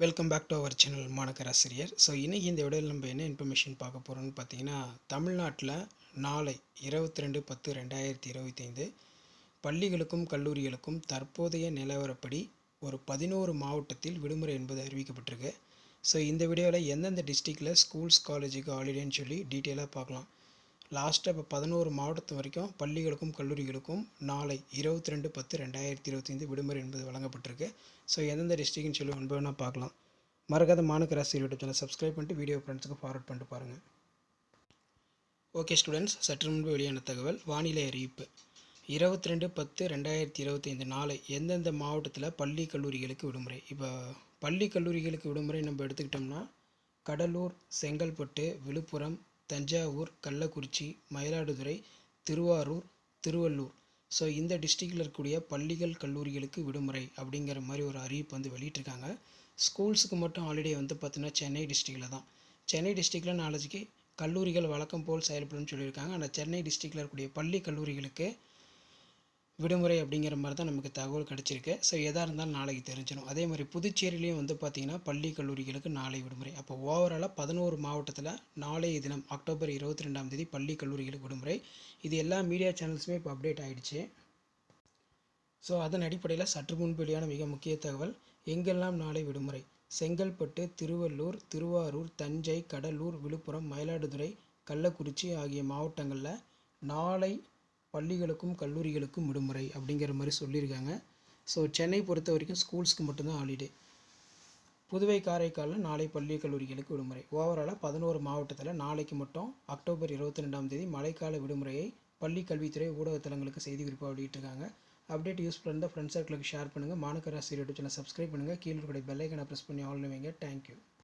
Welcome back to our channel மாணக்கராசிரியர் so இன்றைக்கி இந்த விடையில் நம்ம என்ன இன்ஃபர்மேஷன் பார்க்க போகிறோம்னு பார்த்தீங்கன்னா தமிழ்நாட்டில் நாளை இருபத்தி ரெண்டு பத்து ரெண்டாயிரத்தி இருபத்தைந்து பள்ளிகளுக்கும் கல்லூரிகளுக்கும் தற்போதைய நிலவரப்படி ஒரு பதினோரு மாவட்டத்தில் விடுமுறை என்பது அறிவிக்கப்பட்டிருக்கு. ஸோ இந்த வீடியோவில் எந்தெந்த டிஸ்ட்ரிக்டில் ஸ்கூல்ஸ் காலேஜுக்கு ஹாலிடேன்னு சொல்லி டீட்டெயிலாக பார்க்கலாம். லாஸ்ட்டாக இப்போ பதினோரு மாவட்டத்து வரைக்கும் பள்ளிகளுக்கும் கல்லூரிகளுக்கும் நாளை இருபத்தி ரெண்டு பத்து ரெண்டாயிரத்தி இருபத்தைந்து விடுமுறை என்பது வழங்கப்பட்டிருக்கு. ஸோ எந்தெந்த டிஸ்ட்ரிக்னு சொல்லி ஒன்பது வேணால் பார்க்கலாம். மறக்காத மாணக்க ராசி யூடியூப் சேனல் சப்ஸ்கிரைப் பண்ணிட்டு வீடியோ ஃப்ரெண்ட்ஸுக்கு ஃபார்வர்ட் பண்ணிட்டு பாருங்கள் ஓகே ஸ்டூடெண்ட்ஸ் சற்று முன்பு வெளியான தகவல் வானிலை அறிவிப்பு. இருபத்தி ரெண்டு பத்து ரெண்டாயிரத்தி இருபத்தைந்து நாளை எந்தெந்த மாவட்டத்தில் பள்ளி கல்லூரிகளுக்கு விடுமுறை? இப்போ பள்ளி கல்லூரிகளுக்கு விடுமுறை நம்ம எடுத்துக்கிட்டோம்னா கடலூர் செங்கல்பட்டு விழுப்புரம் தஞ்சாவூர் கள்ளக்குறிச்சி மயிலாடுதுறை திருவாரூர் திருவள்ளூர். ஸோ இந்த டிஸ்ட்ரிக்டில் இருக்கக்கூடிய பள்ளிகள் கல்லூரிகளுக்கு விடுமுறை அப்படிங்கிற மாதிரி ஒரு அறிவிப்பு வந்து வெளியிட்டிருக்காங்க. ஸ்கூல்ஸுக்கு மட்டும் ஹாலிடே வந்து பார்த்தீங்கன்னா சென்னை டிஸ்ட்ரிக்டில் தான். சென்னை டிஸ்ட்ரிக்டில் நாளைக்கு கல்லூரிகள் வழக்கம் போல் செயல்படும் சொல்லியிருக்காங்க. ஆனால் சென்னை டிஸ்ட்ரிக்டில் இருக்கக்கூடிய பள்ளி கல்லூரிகளுக்கு விடுமுறை அப்படிங்கிற மாதிரி தான் நமக்கு தகவல் கிடச்சிருக்கு. ஸோ எதாக இருந்தாலும் நாளைக்கு தெரிஞ்சிடும் அதே மாதிரி புதுச்சேரியிலையும் வந்து பார்த்திங்கன்னா பள்ளி கல்லூரிகளுக்கு நாளை விடுமுறை. அப்போ ஓவராலாக பதினோரு மாவட்டத்தில் நாளைய தினம் அக்டோபர் இருபத்தி ரெண்டாம் தேதி பள்ளி கல்லூரிகளுக்கு விடுமுறை. இது எல்லா மீடியா சேனல்ஸுமே இப்போ அப்டேட் ஆகிடுச்சு ஸோ அதன் அடிப்படையில் சற்று முன்பு வெளியான மிக முக்கிய தகவல் எங்கெல்லாம் நாளை விடுமுறை? செங்கல்பட்டு திருவள்ளூர் திருவாரூர் தஞ்சை கடலூர் விழுப்புரம் மயிலாடுதுறை கள்ளக்குறிச்சி ஆகிய மாவட்டங்களில் நாளை பள்ளிகளுக்கும் கல்லூரிகளுக்கும் விடுமுறை அப்படிங்கிற மாதிரி சொல்லியிருக்காங்க. ஸோ சென்னை பொறுத்த வரைக்கும் ஸ்கூல்ஸ்க்கு மட்டும்தான் ஹாலிடே புதுவை காரைக்காலில் நாளை பள்ளி கல்லூரிகளுக்கு விடுமுறை. ஓவராலாக பதினோரு மாவட்டத்தில் நாளைக்கு மட்டும் அக்டோபர் இருபத்தி ரெண்டாம் தேதி மழைக்கால விடுமுறையை பள்ளி கல்வித்துறை ஊடகத்தலங்களுக்கு செய்தி குறிப்பாக வெளியிட்டிருக்காங்க. அப்டேட் யூஸ்ஃபுல்லாக இருந்தால் ஃப்ரெண்ட்ஸ் சர்க்கிளுக்கு ஷேர் பண்ணுங்கள் மாணக்கராசி யூடியூப் சேனல் சப்ஸ்கிரைப் பண்ணுங்கள் கீழே கூட பெல்லைக்கனை ப்ரெஸ் பண்ணி ஆல் வைங்க. Thank you